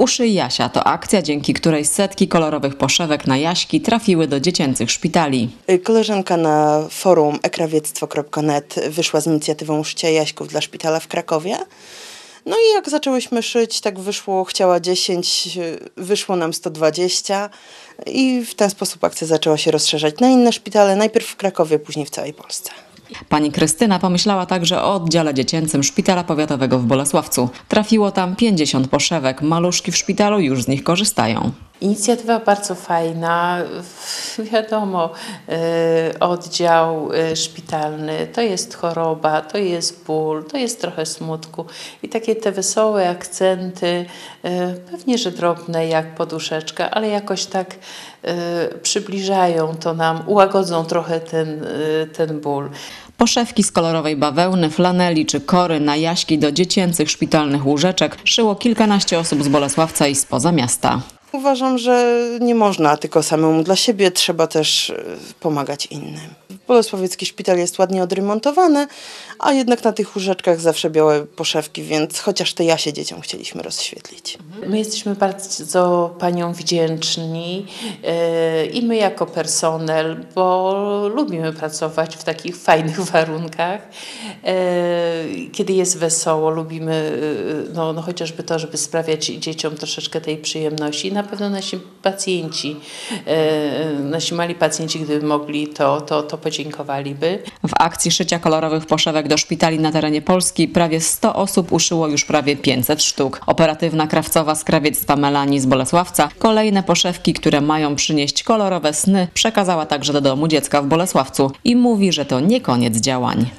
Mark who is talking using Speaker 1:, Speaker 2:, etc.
Speaker 1: Uszyj Jasia to akcja, dzięki której setki kolorowych poszewek na jaśki trafiły do dziecięcych szpitali.
Speaker 2: Y, Koleżanka na forum ekrawiectwo.net wyszła z inicjatywą szycia jaśków dla szpitala w Krakowie. No i jak zaczęłyśmy szyć, tak wyszło, chciała 10, y, wyszło nam 120 i w ten sposób akcja zaczęła się rozszerzać na inne szpitale, najpierw w Krakowie, później w całej Polsce.
Speaker 1: Pani Krystyna pomyślała także o oddziale dziecięcym Szpitala Powiatowego w Bolesławcu. Trafiło tam 50 poszewek, maluszki w szpitalu już z nich korzystają.
Speaker 3: Inicjatywa bardzo fajna. Wiadomo, y, oddział y, szpitalny to jest choroba, to jest ból, to jest trochę smutku. I takie te wesołe akcenty, y, pewnie, że drobne jak poduszeczka, ale jakoś tak przybliżają to nam, ułagodzą trochę ten, ten ból.
Speaker 1: Poszewki z kolorowej bawełny, flaneli czy kory na jaśki do dziecięcych szpitalnych łóżeczek szyło kilkanaście osób z Bolesławca i spoza miasta.
Speaker 2: Uważam, że nie można tylko samemu dla siebie, trzeba też y, pomagać innym. Bolesławiecki szpital jest ładnie odremontowany, a jednak na tych łóżeczkach zawsze białe poszewki, więc chociaż te jasie dzieciom chcieliśmy rozświetlić.
Speaker 3: My jesteśmy bardzo Paniom wdzięczni e, i my jako personel, bo lubimy pracować w takich fajnych warunkach. E, Kiedy jest wesoło, lubimy e, no, no chociażby to, żeby sprawiać dzieciom troszeczkę tej przyjemności. Na pewno nasi pacjenci, nasi mali pacjenci, gdyby mogli, to, to, to
Speaker 1: W akcji szycia kolorowych poszewek do szpitali na terenie Polski prawie 100 osób uszyło już prawie 500 sztuk. Operatywna krawcowa z krawiectwa Melanii z Bolesławca kolejne poszewki, które mają przynieść kolorowe sny, przekazała także do domu dziecka w Bolesławcu i mówi, że to nie koniec działań.